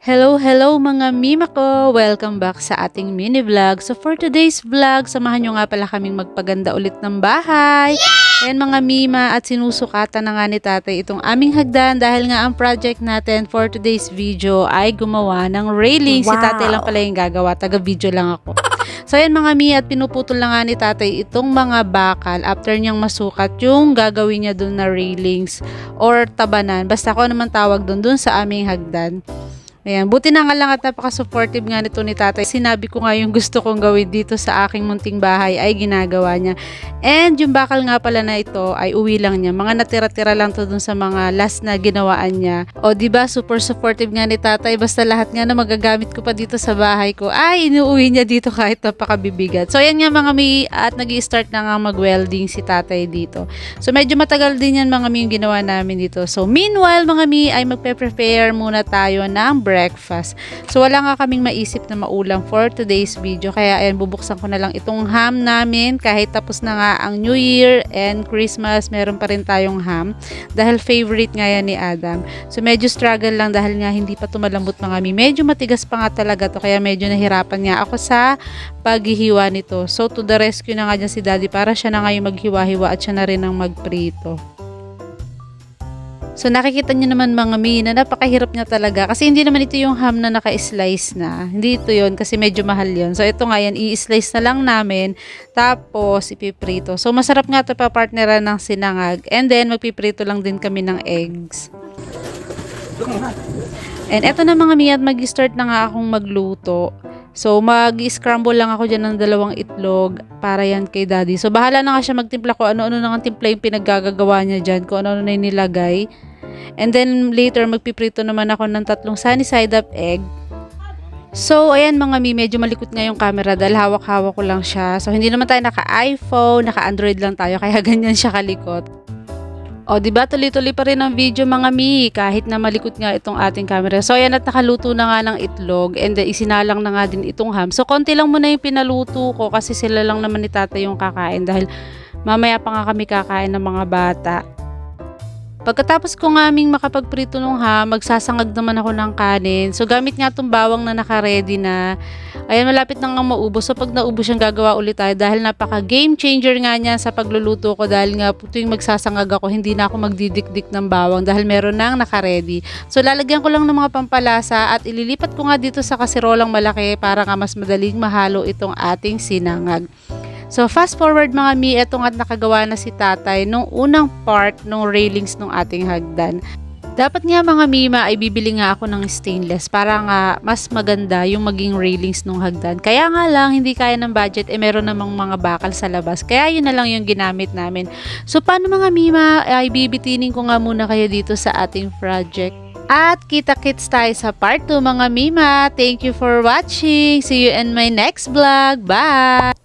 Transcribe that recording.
Hello, hello mga mima ko! Welcome back sa ating mini vlog. So for today's vlog, samahan nyo nga pala kaming magpaganda ulit ng bahay. Ayan mga mima at sinusukatan na nga ni tatay itong aming hagdan dahil nga ang project natin for today's video ay gumawa ng railing. Si Wow. tatay lang pala yung gagawa, taga video lang ako. So ayan mga mi at pinuputol na nga ni tatay itong mga bakal after niyang masukat yung gagawin niya dun na railings or tabanan. Basta ko naman tawag dun dun sa aming hagdan. Ayan, buti na nga lang at napaka-supportive nga nito ni tatay. Sinabi ko nga yung gusto kong gawin dito sa aking munting bahay ay ginagawa niya. And yung bakal nga pala na ito ay uwi lang niya. Mga natira-tira lang to dun sa mga last na ginawaan niya. O di ba super supportive nga ni tatay. Basta lahat nga na magagamit ko pa dito sa bahay ko ay inuuwi niya dito kahit napakabibigat. So ayan nga mga mi at nag start na nga mag-welding si tatay dito. So medyo matagal din yan mga mi yung ginawa namin dito. So meanwhile mga mi ay magpe-prepare muna tayo ng breakfast. So wala nga kaming maisip na maulam for today's video. Kaya ayan bubuksan ko na lang itong ham namin kahit tapos na nga ang New Year and Christmas meron pa rin tayong ham dahil favorite nga yan ni Adam. So medyo struggle lang dahil nga hindi pa tumalambot mga mi. Medyo matigas pa nga talaga to kaya medyo nahirapan nga ako sa paghihiwa nito. So to the rescue na nga dyan si Daddy para siya na nga yung maghiwa-hiwa at siya na rin ang magprito. So nakikita niyo naman mga mi na napakahirap niya talaga kasi hindi naman ito yung ham na naka-slice na. Hindi ito yon kasi medyo mahal yon. So ito nga yan, i-slice na lang namin tapos ipiprito. So masarap nga ito pa partneran ng sinangag and then magpiprito lang din kami ng eggs. And eto na mga mi at mag-start na nga akong magluto. So, mag-scramble lang ako dyan ng dalawang itlog para yan kay daddy. So, bahala na nga siya magtimpla ko ano-ano na nga timpla yung pinaggagawa niya dyan, kung ano-ano na yung nilagay. And then, later, magpiprito naman ako ng tatlong sunny side up egg. So, ayan mga mi, medyo malikot nga yung camera dahil hawak-hawak ko lang siya. So, hindi naman tayo naka-iPhone, naka-Android lang tayo, kaya ganyan siya kalikot. O, di ba tuloy-tuloy pa rin ang video mga mi, kahit na malikot nga itong ating camera. So, ayan at nakaluto na nga ng itlog and then isinalang na nga din itong ham. So, konti lang muna yung pinaluto ko kasi sila lang naman ni tata yung kakain dahil mamaya pa nga kami kakain ng mga bata. Pagkatapos ko aming makapagprito nung ham, magsasangag naman ako ng kanin. So, gamit nga itong bawang na naka-ready na. Ayan, malapit na nga maubos. So, pag naubos yung gagawa ulit tayo dahil napaka game changer nga niya sa pagluluto ko dahil nga tuwing magsasangag ako, hindi na ako magdidikdik ng bawang dahil meron nang naka-ready. So, lalagyan ko lang ng mga pampalasa at ililipat ko nga dito sa kasirolang malaki para nga mas madaling mahalo itong ating sinangag. So, fast forward mga mi, eto nga nakagawa na si tatay nung unang part nung railings nung ating hagdan. Dapat nga mga mima ay bibili nga ako ng stainless para nga mas maganda yung maging railings nung hagdan. Kaya nga lang, hindi kaya ng budget, eh meron namang mga bakal sa labas. Kaya yun na lang yung ginamit namin. So, paano mga mima, ay bibitinin ko nga muna kayo dito sa ating project. At kita-kits tayo sa part 2 mga mima. Thank you for watching. See you in my next vlog. Bye!